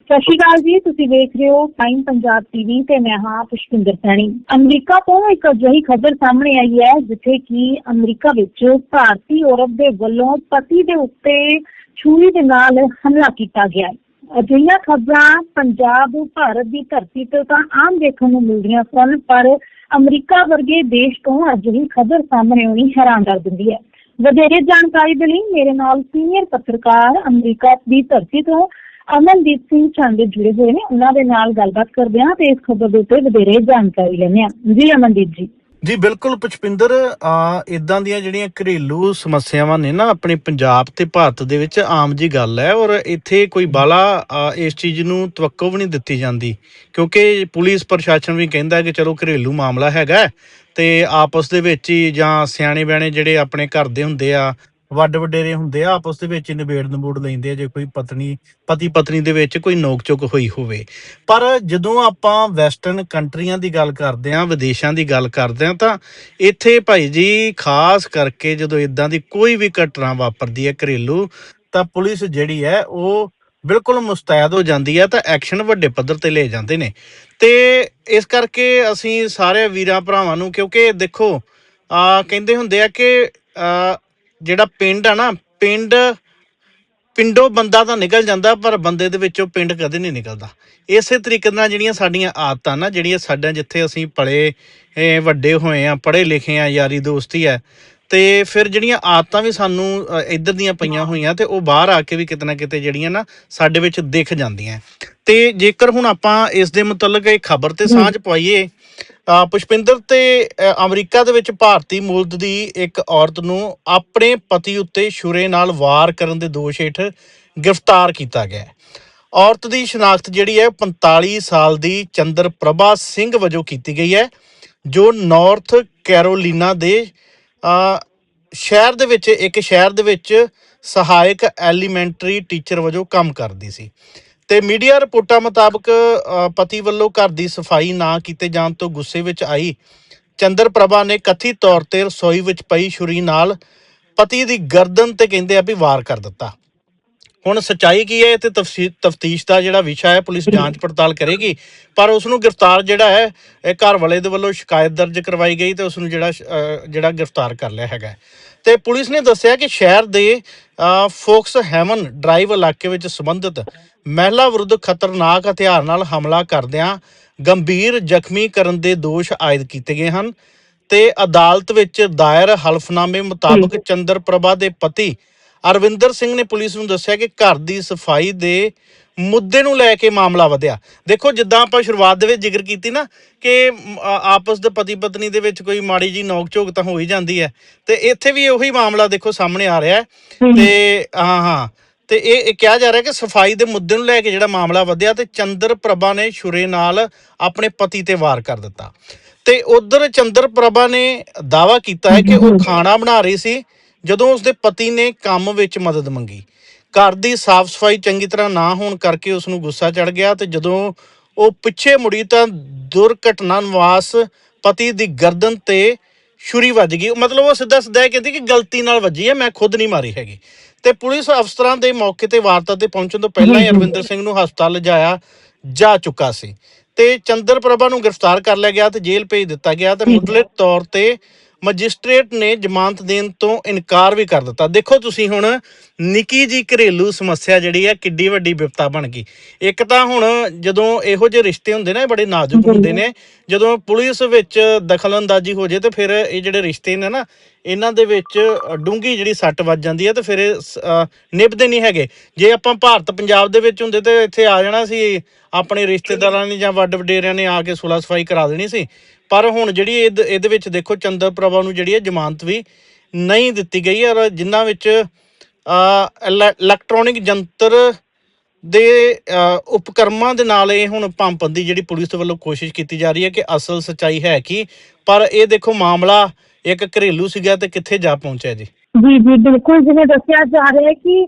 ਸਤਿ ਸ਼੍ਰੀ ਅਕਾਲ ਜੀ, ਤੁਸੀਂ ਵੇਖ ਰਹੇ ਹੋ ਟਾਈਮ ਪੰਜਾਬ ਟੀਵੀ ਤੇ ਮੈਂ ਹਾਂ ਪੁਸ਼ਪਿੰਦਰ ਸੈਣੀ। ਅਮਰੀਕਾ ਤੋਂ ਇੱਕ ਅਜਿਹੀ ਖਬਰ ਸਾਹਮਣੇ ਆਈ ਹੈ, ਜਿੱਥੇ ਕਿ ਅਮਰੀਕਾ ਵਿੱਚ ਭਾਰਤੀ ਔਰਤ ਦੇ ਵੱਲੋਂ ਪਤੀ ਦੇ ਉੱਤੇ ਛੁਰੀ ਦੇ ਨਾਲ ਹਮਲਾ ਕੀਤਾ ਗਿਆ ਹੈ। ਅਜਿਹੀਆਂ ਖਬਰਾਂ ਪੰਜਾਬ, ਭਾਰਤ ਦੀ ਧਰਤੀ ਤੇ ਤਾਂ ਆਮ ਦੇਖਣ ਨੂੰ ਮਿਲਦੀਆਂ ਸਨ, ਪਰ ਅਮਰੀਕਾ ਵਰਗੇ ਦੇਸ਼ ਤੋਂ ਅਜਿਹੀ ਖਬਰ ਸਾਹਮਣੇ ਆਉਣੀ ਹੈਰਾਨ ਕਰ ਦਿੰਦੀ ਹੈ। ਵਧੇਰੇ ਜਾਣਕਾਰੀ ਦੇ ਲਈ ਮੇਰੇ ਨਾਲ ਸੀਨੀਅਰ ਪੱਤਰਕਾਰ ਅਮਰੀਕਾ ਦੀ ਧਰਤੀ ਤੋਂ ਅਮਨਦੀਪ ਸਿੰਘ ਚੰਦ ਜੁੜੇ ਹੋਏ ਨੇ। ਉਹਨਾਂ ਦੇ ਨਾਲ ਗੱਲਬਾਤ ਕਰਦੇ ਹਾਂ ਤੇ ਇਸ ਖਬਰ ਦੇ ਉੱਤੇ ਵਧੇਰੇ ਜਾਣਕਾਰੀ ਲੈਂਦੇ ਹਾਂ। ਜੀ, ਅਮਨਦੀਪ ਜੀ। ਜੀ, ਬਿਲਕੁਲ ਪੁਸ਼ਪਿੰਦਰ, ਆ ਇਦਾਂ ਦੀਆਂ ਜਿਹੜੀਆਂ ਘਰੇਲੂ ਸਮੱਸਿਆਵਾਂ ਨੇ ਨਾ ਆਪਣੇ ਪੰਜਾਬ ਤੇ ਭਾਰਤ ਦੇ ਵਿੱਚ ਆਮ ਜੀ ਗੱਲ ਹੈ ਔਰ ਇੱਥੇ ਕੋਈ ਬਾਲਾ ਇਸ ਚੀਜ਼ ਨੂੰ ਤਵੱਕੋ ਵੀ ਨਹੀਂ ਦਿੱਤੀ ਜਾਂਦੀ। ਕਿਉਂਕਿ ਪੁਲਿਸ ਪ੍ਰਸ਼ਾਸਨ ਵੀ ਕਹਿੰਦਾ ਕਿ ਚਲੋ ਘਰੇਲੂ ਮਾਮਲਾ ਹੈਗਾ ਤੇ ਆਪਸ ਦੇ ਵਿੱਚ ਹੀ ਜਾਂ ਸਿਆਣੇ ਬਿਆਣੇ ਜਿਹੜੇ ਆਪਣੇ ਘਰ ਦੇ ਹੁੰਦੇ ਆ ਵੱਡ ਵਡੇਰੇ ਹੁੰਦੇ ਆ, ਆਪਸ ਦੇ ਵਿੱਚ ਨਿਬੇੜ ਨਬੂੜ ਲੈਂਦੇ ਆ, ਜੇ ਕੋਈ ਪਤਨੀ, ਪਤੀ ਪਤਨੀ ਦੇ ਵਿੱਚ ਕੋਈ ਨੋਕ ਝੋਕ ਹੋਈ ਹੋਵੇ। ਪਰ ਜਦੋਂ ਆਪਾਂ ਵੈਸਟਰਨ ਕੰਟਰੀਆਂ ਦੀ ਗੱਲ ਕਰਦੇ ਆਂ, ਵਿਦੇਸ਼ਾਂ ਦੀ ਗੱਲ ਕਰਦੇ ਆਂ, ਤਾਂ ਇੱਥੇ ਭਾਈ ਜੀ ਖਾਸ ਕਰਕੇ ਜਦੋਂ ਇਦਾਂ ਦੀ ਕੋਈ ਵੀ ਘਟਨਾ ਵਾਪਰਦੀ ਹੈ ਘਰੇਲੂ, ਤਾਂ ਪੁਲਿਸ ਜਿਹੜੀ ਹੈ, ਉਹ ਬਿਲਕੁਲ ਮੁਸਤੈਦ ਹੋ ਜਾਂਦੀ ਹੈ, ਤਾਂ ਐਕਸ਼ਨ ਵੱਡੇ ਪੱਧਰ ਤੇ ਲਏ ਜਾਂਦੇ ਨੇ। ਤੇ ਇਸ ਕਰਕੇ ਅਸੀਂ ਸਾਰੇ ਵੀਰਾਂ ਭਰਾਵਾਂ ਨੂੰ, ਕਿਉਂਕਿ ਦੇਖੋ, ਆ ਕਹਿੰਦੇ ਹੁੰਦੇ ਆ ਕਿ, ਆ ਜਿਹੜਾ ਪਿੰਡ ਆ ਨਾ ਪਿੰਡ ਪਿੰਡੋਂ ਬੰਦਾ ਤਾਂ ਨਿਕਲ ਜਾਂਦਾ ਪਰ ਬੰਦੇ ਦੇ ਵਿੱਚੋਂ ਪਿੰਡ ਕਦੇ ਨਹੀਂ ਨਿਕਲਦਾ। ਇਸੇ ਤਰੀਕੇ ਨਾਲ ਜਿਹੜੀਆਂ ਸਾਡੀਆਂ ਆਦਤਾਂ ਨਾ ਜਿਹੜੀਆਂ ਸਾਡਾ ਜਿੱਥੇ ਅਸੀਂ ਪਲੇ ਵੱਡੇ ਹੋਏ ਆ ਪੜ੍ਹੇ ਲਿਖੇ ਆ ਯਾਰੀ ਦੋਸਤੀ ਹੈ ਤੇ ਫਿਰ ਜਿਹੜੀਆਂ ਆਦਤਾਂ ਵੀ ਸਾਨੂੰ ਇੱਧਰ ਦੀਆਂ ਪਈਆਂ ਹੋਈਆਂ ਤੇ ਉਹ ਬਾਹਰ ਆ ਕੇ ਵੀ ਕਿਤੇ ਨਾ ਕਿਤੇ ਜਿਹੜੀਆਂ ਨਾ ਸਾਡੇ ਵਿੱਚ ਦਿਖ ਜਾਂਦੀਆਂ। ਤੇ ਜੇਕਰ ਹੁਣ ਆਪਾਂ ਇਸ ਦੇ ਮੁਤਲਕ ਇਹ ਖਬਰ ਤੇ ਸਾਂਝ ਪਵਾਈਏ ਅ, ਪੁਸ਼ਪਿੰਦਰ ਤੇ ਅਮਰੀਕਾ ਦੇ ਵਿੱਚ ਭਾਰਤੀ ਮੂਲ ਦੀ ਇੱਕ ਔਰਤ ਨੂੰ ਆਪਣੇ ਪਤੀ ਉੱਤੇ ਛੁਰੇ ਨਾਲ ਵਾਰ ਕਰਨ ਦੇ ਦੋਸ਼ ਹੇਠ ਗ੍ਰਿਫਤਾਰ ਕੀਤਾ ਗਿਆ ਹੈ। ਔਰਤ ਦੀ ਸ਼ਨਾਖਤ ਜਿਹੜੀ ਹੈ ਉਹ 45 ਸਾਲ ਦੀ ਚੰਦਰ ਪ੍ਰਭਾ ਸਿੰਘ ਵਜੋਂ ਕੀਤੀ ਗਈ ਹੈ ਜੋ ਨਾਰਥ ਕੈਰੋਲੀਨਾ ਦੇ ਸ਼ਹਿਰ ਦੇ ਵਿੱਚ ਇੱਕ ਸ਼ਹਿਰ ਦੇ ਵਿੱਚ ਸਹਾਇਕ ਐਲੀਮੈਂਟਰੀ ਟੀਚਰ ਵਜੋਂ ਕੰਮ ਕਰਦੀ ਸੀ। ਤੇ ਮੀਡੀਆ ਰਿਪੋਰਟਾਂ ਮੁਤਾਬਕ ਪਤੀ ਵੱਲੋਂ ਘਰ ਦੀ ਸਫ਼ਾਈ ਨਾ ਕੀਤੇ ਜਾਣ ਤੋਂ ਗੁੱਸੇ ਵਿੱਚ ਆਈ ਚੰਦਰ ਪ੍ਰਭਾ ਨੇ ਕਥਿਤ ਤੌਰ ਤੇ ਰਸੋਈ ਵਿੱਚ ਪਈ ਛੁਰੀ ਨਾਲ ਪਤੀ ਦੀ ਗਰਦਨ ਤੇ ਕਹਿੰਦੇ ਆ ਵੀ ਵਾਰ ਕਰ ਦਿੱਤਾ। ਹੁਣ ਸਚਾਈ ਕੀ ਹੈ ਤੇ ਤਫਤੀਸ਼ ਦਾ ਜਿਹੜਾ ਵਿਸ਼ਾ ਹੈ, ਪੁਲਿਸ ਜਾਂਚ ਪੜਤਾਲ ਕਰੇਗੀ। ਪਰ ਉਸ ਨੂੰ ਗ੍ਰਿਫਤਾਰ ਜਿਹੜਾ ਹੈ, ਇਹ ਘਰ ਵਾਲੇ ਦੇ ਵੱਲੋਂ ਸ਼ਿਕਾਇਤ ਦਰਜ ਕਰਵਾਈ ਗਈ ਤੇ ਉਸ ਨੂੰ ਜਿਹੜਾ ਜਿਹੜਾ ਗ੍ਰਿਫਤਾਰ ਕਰ ਲਿਆ ਹੈਗਾ ਤੇ ਪੁਲਿਸ ਨੇ ਦੱਸਿਆ ਕਿ ਸ਼ਹਿਰ ਦੇ ਫੋਕਸ ਹੈਮਨ ਡਰਾਈਵ ਇਲਾਕੇ ਵਿੱਚ ਸੰਬੰਧਿਤ ਮਹਿਲਾ ਵਿਰੁੱਧ ਖਤਰਨਾਕ ਹਥਿਆਰ ਨਾਲ ਹਮਲਾ ਕਰਦਿਆਂ ਗੰਭੀਰ ਜ਼ਖਮੀ ਕਰਨ ਦੇ ਦੋਸ਼ ਆਇਦ ਕੀਤੇ ਗਏ ਹਨ ਤੇ ਅਦਾਲਤ ਵਿੱਚ ਦਾਇਰ ਹਲਫਨਾਮੇ ਮੁਤਾਬਕ ਚੰਦਰ ਪ੍ਰਭਾ ਦੇ ਪਤੀ ਅਰਵਿੰਦਰ ਸਿੰਘ ਨੇ ਪੁਲਿਸ ਨੂੰ ਦੱਸਿਆ ਕਿ ਘਰ ਦੀ ਸਫ਼ਾਈ ਦੇ ਮੁੱਦੇ ਨੂੰ ਲੈ ਕੇ ਮਾਮਲਾ ਵਧਿਆ। ਦੇਖੋ ਜਿੱਦਾਂ ਆਪਾਂ ਸ਼ੁਰੂਆਤ ਦੇ ਵਿੱਚ ਜ਼ਿਕਰ ਕੀਤੀ ਨਾ ਕਿ ਆਪਸ ਦੇ ਪਤੀ ਪਤਨੀ ਦੇ ਵਿੱਚ ਕੋਈ ਮਾੜੀ ਜੀ ਨੋਕ ਝੋਕ ਤਾਂ ਹੋ ਹੀ ਜਾਂਦੀ ਹੈ। ਤੇ ਇੱਥੇ ਵੀ ਉਹੀ ਮਾਮਲਾ ਦੇਖੋ ਸਾਹਮਣੇ ਆ ਰਿਹਾ ਤੇ ਹਾਂ ਹਾਂ। ਤੇ ਇਹ ਇਹ ਕਿਹਾ ਜਾ ਰਿਹਾ ਕਿ ਸਫ਼ਾਈ ਦੇ ਮੁੱਦੇ ਨੂੰ ਲੈ ਕੇ ਜਿਹੜਾ ਮਾਮਲਾ ਵਧਿਆ ਤੇ ਚੰਦਰ ਪ੍ਰਭਾ ਨੇ ਛੁਰੇ ਨਾਲ ਆਪਣੇ ਪਤੀ ਤੇ ਵਾਰ ਕਰ ਦਿੱਤਾ। ਤੇ ਉਧਰ ਚੰਦਰ ਪ੍ਰਭਾ ਨੇ ਦਾਵਾ ਕੀਤਾ ਹੈ ਕਿ ਉਹ ਖਾਣਾ ਬਣਾ ਰਹੀ ਸੀ ਜਦੋਂ ਉਸਦੇ ਪਤੀ ਨੇ ਕੰਮ ਵਿੱਚ ਮਦਦ ਮੰਗੀ। ਘਰ ਦੀ ਸਾਫ਼ ਸਫ਼ਾਈ ਚੰਗੀ ਤਰ੍ਹਾਂ ਨਾ ਹੋਣ ਕਰਕੇ ਉਸ ਨੂੰ ਗੁੱਸਾ ਚੜ ਗਿਆ ਤੇ ਜਦੋਂ ਉਹ ਪਿੱਛੇ ਮੁੜੀ ਤਾਂ ਦੁਰਘਟਨਾ ਨਿਵਾਸ ਪਤੀ ਦੀ ਗਰਦਨ ਤੇ ਛੁਰੀ ਵੱਜ ਗਈ। ਮਤਲਬ ਉਹ ਸਿੱਧਾ ਸਿੱਧਾ ਇਹ ਕਹਿੰਦੀ ਕਿ ਗਲਤੀ ਨਾਲ ਵੱਜੀ ਹੈ ਮੈਂ ਖੁਦ ਨਹੀਂ ਮਾਰੀ ਹੈਗੀ। ਤੇ ਪੁਲਿਸ ਅਫਸਰਾਂ ਦੇ ਮੌਕੇ ਤੇ ਵਾਰਤਾ ਤੇ ਪਹੁੰਚਣ ਤੋਂ ਪਹਿਲਾਂ ਹੀ। ਅਰਵਿੰਦਰ ਸਿੰਘ ਨੂੰ ਹਸਪਤਾਲ ਲਿਜਾਇਆ ਜਾ ਚੁੱਕਾ ਸੀ। ਤੇ ਚੰਦਰ ਪ੍ਰਭਾ ਨੂੰ ਗ੍ਰਿਫਤਾਰ ਕਰ ਲਿਆ ਗਿਆ ਤੇ ਜੇਲ੍ਹ ਭੇਜ ਦਿੱਤਾ ਗਿਆ ਤੇ ਮੁੱਢਲੇ ਤੌਰ ਤੇ ਮੈਜਿਸਟ੍ਰੇਟ ਨੇ ਜ਼ਮਾਨਤ ਦੇਣ ਤੋਂ ਇਨਕਾਰ ਵੀ ਕਰ ਦਿੱਤਾ। ਦੇਖੋ ਤੁਸੀਂ ਹੁਣ ਨਿੱਕੀ ਜੀ ਘਰੇਲੂ ਸਮੱਸਿਆ ਜਿਹੜੀ ਹੈ ਕਿੱਡੀ ਵੱਡੀ ਵਿਪਤਾ ਬਣ ਗਈ। ਇੱਕ ਤਾਂ ਹੁਣ ਜਦੋਂ ਇਹੋ ਜਿਹੇ ਰਿਸ਼ਤੇ ਹੁੰਦੇ ਨੇ ਬੜੇ ਨਾਜ਼ੁਕ ਹੁੰਦੇ ਨੇ ਜਦੋਂ ਪੁਲਿਸ ਵਿੱਚ ਦਖਲਅੰਦਾਜ਼ੀ ਹੋ ਜੇ ਤੇ ਫਿਰ ਇਹ ਜਿਹੜੇ ਰਿਸ਼ਤੇ ਨੇ ਨਾ ਇਹਨਾਂ ਦੇ ਵਿੱਚ ਡੂੰਗੀ ਜਿਹੜੀ ਸੱਟ ਵੱਜ ਜਾਂਦੀ ਹੈ ਤੇ ਫਿਰ ਨਿਭਦੇ ਨਹੀਂ ਹੈਗੇ। ਜੇ ਆਪਾਂ ਭਾਰਤ ਪੰਜਾਬ ਦੇ ਵਿੱਚ ਹੁੰਦੇ ਤੇ ਇੱਥੇ ਆ ਜਾਣਾ ਸੀ ਆਪਣੇ ਰਿਸ਼ਤੇਦਾਰਾਂ ਨੇ ਜਾਂ ਵੱਡ ਵਡੇਰਿਆਂ ਨੇ ਆ ਕੇ ਸੁਲਾ ਸਫ਼ਾਈ ਕਰਾ ਦੇਣੀ ਸੀ ਪਰ ਹੁਣ ਜਿਹੜੀ ਇਹਦੇ ਵਿੱਚ ਦੇਖੋ ਚੰਦਰ ਪ੍ਰਭਾ ਨੂੰ ਜਿਹੜੀ ਹੈ ਜ਼ਮਾਨਤ ਵੀ ਨਹੀਂ ਦਿੱਤੀ ਗਈ ਔਰ ਜਿਨ੍ਹਾਂ ਵਿੱਚ ਇਲੈਕਟ੍ਰੋਨਿਕ ਜੰਤਰ ਦੇ ਉਪਕਰਮਾਂ ਦੇ ਨਾਲ ਇਹ ਹੁਣ ਪੰਪਨ ਦੀ ਜਿਹੜੀ ਪੁਲਿਸ ਵੱਲੋਂ ਕੋਸ਼ਿਸ਼ ਕੀਤੀ ਜਾ ਰਹੀ ਹੈ ਕਿ ਅਸਲ ਸਚਾਈ ਹੈ ਕੀ, ਪਰ ਇਹ ਦੇਖੋ ਮਾਮਲਾ ਇੱਕ ਘਰੇਲੂ ਸੀਗਾ ਤੇ ਕਿੱਥੇ ਜਾ ਪਹੁੰਚਿਆ ਜੀ? ਜੀ ਜੀ, ਬਿਲਕੁਲ ਜਿਵੇਂ ਦੱਸਿਆ ਜਾ ਰਿਹਾ ਹੈ ਕਿ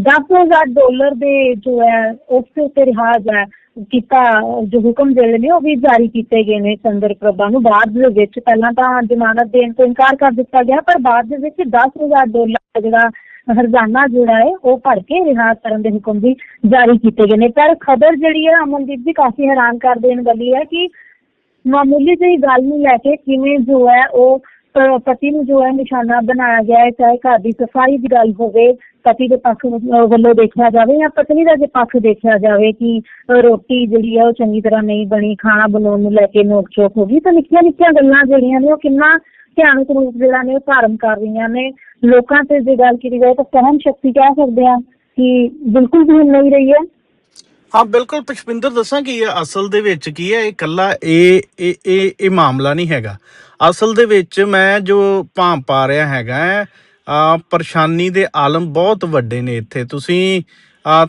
10000 ਡਾਲਰ ਦੇ ਜੋ ਹੈ, ਉਸ ਦੇ ਰਿਹਾਜ਼ ਹੈ। ਕੀਤਾ, ਜੋ ਹੁਕਮ ਜਿਹੜੇ ਨੇ, ਉਹ ਵੀ ਜਾਰੀ ਕੀਤੇ ਗਏ ਨੇ ਚੰਦਰ ਪ੍ਰਭਾ ਨੂੰ। ਬਾਅਦ ਦੇ ਵਿੱਚ ਪਹਿਲਾਂ ਤਾਂ ਜ਼ਮਾਨਤ ਦੇਣ ਤੋਂ ਇਨਕਾਰ ਕਰ ਦਿੱਤਾ ਗਿਆ, ਪਰ ਬਾਅਦ ਦੇ ਵਿੱਚ 10000 ਡਾਲਰ ਦਾ ਜਿਹੜਾ ਹਰਜਾਨਾ ਜਿਹੜਾ ਹੈ, ਉਹ ਭਰ ਕੇ ਰਿਹਾ ਕਰਨ ਦੇ ਹੁਕਮ ਵੀ ਜਾਰੀ ਕੀਤੇ ਗਏ ਨੇ। ਪਰ ਖਬਰ ਜਿਹੜੀ ਹੈ, ਅਮਨਦੀਪ ਜੀ ਕਾਫੀ ਹੈਰਾਨ ਕਰ ਦੇਣ ਵਾਲੀ ਹੈ ਕਿ ਮਾਮੂਲੀ ਜਿਹੀ ਗੱਲ ਨੂੰ ਲੈ ਕੇ ਕਿਵੇਂ ਜੋ ਹੈ, ਉਹ ਪਤੀ ਨੂੰ ਜੋ ਹੈ ਨਿਸ਼ਾਨਾ ਬਣਾਇਆ ਗਿਆ ਹੈ, ਚਾਹੇ ਘਰ ਦੀ ਸਫ਼ਾਈ ਦੀ ਗੱਲ ਹੋਵੇ, ਪਤੀ ਦੇ ਪੱਖ ਵੱਲੋਂ ਦੇਖਿਆ ਜਾਵੇ ਜਾਂ ਪਤਨੀ ਦਾ ਜੇ ਪੱਖ ਦੇਖਿਆ ਜਾਵੇ ਕਿ ਰੋਟੀ ਜਿਹੜੀ ਹੈ ਉਹ ਚੰਗੀ ਤਰ੍ਹਾਂ ਨਹੀਂ ਬਣੀ, ਖਾਣਾ ਬਣਾਉਣ ਨੂੰ ਲੈ ਕੇ ਨੋਕ ਹੋ ਗਈ, ਤਾਂ ਨਿੱਕੀਆਂ ਨਿੱਕੀਆਂ ਗੱਲਾਂ ਜਿਹੜੀਆਂ ਨੇ ਉਹ ਕਿੰਨਾ ਭਿਆਨਕ ਰੂਪ ਜਿਹੜਾ ਨੇ ਉਹ ਧਾਰਨ ਕਰ ਰਹੀਆਂ ਨੇ। ਲੋਕਾਂ ਤੇ ਜੇ ਗੱਲ ਕੀਤੀ ਜਾਏ ਤਾਂ ਸਹਿਨ ਸ਼ਕਤੀ ਕਹਿ ਸਕਦੇ ਆ ਕਿ ਬਿਲਕੁਲ ਵੀ ਨਹੀਂ ਰਹੀ ਹੈ। ਹਾਂ, ਬਿਲਕੁਲ ਪੁਸ਼ਪਿੰਦਰ, ਦੱਸਾਂ ਕੀ ਹੈ? ਅਸਲ ਦੇ ਵਿੱਚ ਕੀ ਹੈ, ਇਹ ਕੱਲਾ ਇਹ ਇਹ ਇਹ ਮਾਮਲਾ ਨਹੀਂ ਹੈਗਾ। ਅਸਲ ਦੇ ਵਿੱਚ ਮੈਂ ਜੋ ਭਾਂ ਪਾ ਰਿਹਾ ਹੈਗਾ ਆ ਪਰੇਸ਼ਾਨੀ ਦੇ ਆਲਮ ਬਹੁਤ ਵੱਡੇ ਨੇ ਇੱਥੇ। ਤੁਸੀਂ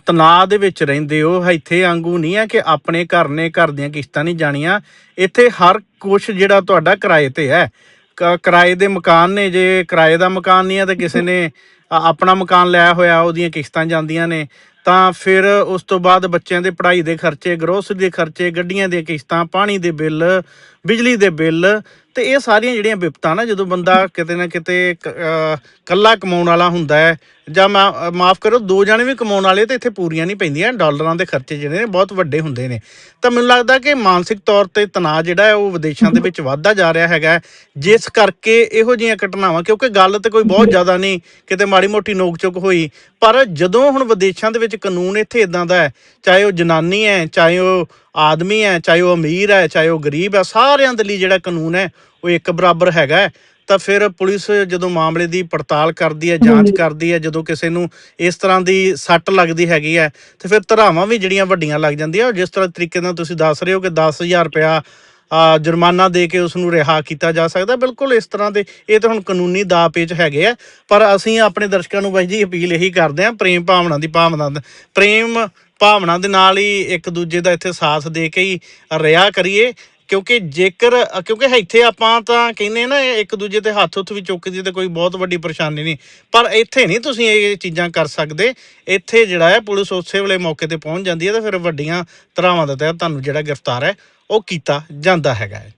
ਤਣਾਅ ਦੇ ਵਿੱਚ ਰਹਿੰਦੇ ਹੋ, ਇੱਥੇ ਵਾਂਗੂ ਨਹੀਂ ਹੈ ਕਿ ਆਪਣੇ ਘਰ ਨੇ ਘਰ ਦੀਆਂ ਕਿਸ਼ਤਾਂ ਨਹੀਂ ਜਾਣੀਆਂ। ਇੱਥੇ ਹਰ ਕੁਝ ਜਿਹੜਾ ਤੁਹਾਡਾ ਕਿਰਾਏ ਤੇ ਹੈ ਕ- ਕਿਰਾਏ ਦੇ ਮਕਾਨ ਨੇ, ਜੇ ਕਿਰਾਏ ਦਾ ਮਕਾਨ ਨਹੀਂ ਹੈ ਤਾਂ ਕਿਸੇ ਨੇ ਆਪਣਾ ਮਕਾਨ ਲਿਆ ਹੋਇਆ, ਉਹਦੀਆਂ ਕਿਸ਼ਤਾਂ ਜਾਂਦੀਆਂ ਨੇ। ਤਾਂ ਫਿਰ ਉਸ ਤੋਂ ਬਾਅਦ ਬੱਚਿਆਂ ਦੇ ਪੜ੍ਹਾਈ ਦੇ ਖਰਚੇ ਗਰੋਸਰੀ ਦੇ ਖਰਚੇ, ਗੱਡੀਆਂ ਦੀਆਂ ਕਿਸ਼ਤਾਂ, ਪਾਣੀ ਦੇ ਬਿੱਲ, ਬਿਜਲੀ ਦੇ ਬਿੱਲ ਤੇ ਇਹ ਸਾਰੀਆਂ ਜਿਹੜੀਆਂ ਵਿਪਤਾਂ ਨਾ ਜਦੋਂ ਬੰਦਾ ਕਿਤੇ ਨਾ ਕਿਤੇ ਕ- ਕੱਲਾ ਕਮਾਉਣ ਵਾਲਾ ਹੁੰਦਾ ਹੈ ਜਾਂ ਮਾਫ ਕਰੋ ਦੋ ਜਾਣੇ ਵੀ ਕਮਾਉਣ ਵਾਲੇ ਤੇ ਇੱਥੇ ਪੂਰੀਆਂ ਨਹੀਂ ਪੈਂਦੀਆਂ, ਡਾਲਰਾਂ ਦੇ ਖਰਚੇ ਜਿਹੜੇ ਨੇ ਬਹੁਤ ਵੱਡੇ ਹੁੰਦੇ ਨੇ। ਤਾਂ ਮੈਨੂੰ ਲੱਗਦਾ ਕਿ ਮਾਨਸਿਕ ਤੌਰ ਤੇ ਤਣਾਅ ਜਿਹੜਾ ਹੈ, ਉਹ ਵਿਦੇਸ਼ਾਂ ਦੇ ਵਿੱਚ ਵੱਧਦਾ ਜਾ ਰਿਹਾ ਹੈਗਾ। ਜਿਸ ਕਰਕੇ ਇਹੋ ਜਿਹੀਆਂ ਘਟਨਾਵਾਂ, ਕਿਉਂਕਿ ਗੱਲ ਤੇ ਕੋਈ ਬਹੁਤ ਜ਼ਿਆਦਾ ਨਹੀਂ, ਕਿਤੇ ਮਾੜੀ ਮੋਟੀ ਨੋਕ ਚੁੱਕ ਹੋਈ। ਪਰ ਜਦੋਂ ਹੁਣ ਵਿਦੇਸ਼ਾਂ ਦੇ ਵਿੱਚ ਕਾਨੂੰਨ ਇੱਥੇ ਇਦਾਂ ਦਾ ਹੈ, ਚਾਹੇ ਉਹ ਜਨਾਨੀ ਹੈ, ਚਾਹੇ ਉਹ ਆਦਮੀ ਹੈ, ਚਾਹੇ ਉਹ ਅਮੀਰ ਹੈ, ਚਾਹੇ ਉਹ ਗਰੀਬ ਹੈ, ਸਾਰਿਆਂ ਦੇ ਲਈ ਜਿਹੜਾ ਕਾਨੂੰਨ ਹੈ, ਉਹ ਇੱਕ ਬਰਾਬਰ ਹੈਗਾ ਤਾਂ ਫਿਰ ਪੁਲਿਸ ਜਦੋਂ ਮਾਮਲੇ ਦੀ ਪੜਤਾਲ ਕਰਦੀ ਹੈ ਜਾਂਚ। ਕਰਦੀ ਹੈ ਜਦੋਂ ਕਿਸੇ ਨੂੰ ਇਸ ਤਰ੍ਹਾਂ ਦੀ ਸੱਟ ਲੱਗਦੀ ਹੈਗੀ ਹੈ ਤੇ ਫਿਰ ਧਰਾਵਾਂ ਵੀ ਜਿਹੜੀਆਂ ਵੱਡੀਆਂ ਲੱਗ ਜਾਂਦੀਆਂ ਔਰ ਜਿਸ ਤਰ੍ਹਾਂ ਤਰੀਕੇ ਨਾਲ ਤੁਸੀਂ ਦੱਸ ਰਹੇ ਹੋ ਕਿ 10000 ਰੁਪਇਆ ਆ ਜੁਰਮਾਨਾ ਦੇ ਕੇ ਉਸ ਨੂੰ ਰਿਹਾ ਕੀਤਾ ਜਾ ਸਕਦਾ ਬਿਲਕੁਲ ਇਸ ਤਰ੍ਹਾਂ ਦੇ ਇਹ ਤਾਂ ਹੁਣ ਕਾਨੂੰਨੀ ਦਾਅ ਪੇਚ ਹੈਗੇ ਆ ਪਰ ਅਸੀਂ ਆਪਣੇ ਦਰਸ਼ਕਾਂ ਨੂੰ ਬਾਈ ਜੀ ਅਪੀਲ ਇਹੀ ਕਰਦੇ ਆ ਪ੍ਰੇਮ ਭਾਵਨਾ ਦੀ ਭਾਵਨਾ ਪ੍ਰੇਮ ਭਾਵਨਾ ਦੇ ਨਾਲ ਹੀ ਇੱਕ ਦੂਜੇ ਦਾ ਇੱਥੇ ਸਾਥ ਦੇ ਕੇ ਹੀ ਰਿਹਾ ਕਰੀਏ ਕਿਉਂਕਿ ਜੇਕਰ ਕਿਉਂਕਿ ਇੱਥੇ ਆਪਾਂ ਤਾਂ ਕਹਿੰਦੇ ਨਾ ਇੱਕ ਦੂਜੇ ਤੇ ਹੱਥ ਉੱਥ ਵੀ ਚੁੱਕਦੀ ਤੇ ਕੋਈ ਬਹੁਤ ਵੱਡੀ ਪਰੇਸ਼ਾਨੀ ਨਹੀਂ। ਪਰ ਇੱਥੇ ਨਹੀਂ ਤੁਸੀਂ ਇਹ ਚੀਜ਼ਾਂ ਕਰ ਸਕਦੇ। ਇੱਥੇ ਜਿਹੜਾ ਹੈ ਪੁਲਿਸ ਉਸੇ ਵੇਲੇ ਮੌਕੇ ਤੇ ਪਹੁੰਚ ਜਾਂਦੀ ਹੈ ਤੇ ਫਿਰ ਵੱਡੀਆਂ ਧਰਾਵਾਂ ਦੇ ਤਹਿਤ ਤੁਹਾਨੂੰ ਜਿਹੜਾ ਗ੍ਰਿਫਤਾਰ ਹੈ, ਉਹ ਕੀਤਾ ਜਾਂਦਾ ਹੈਗਾ ਹੈ।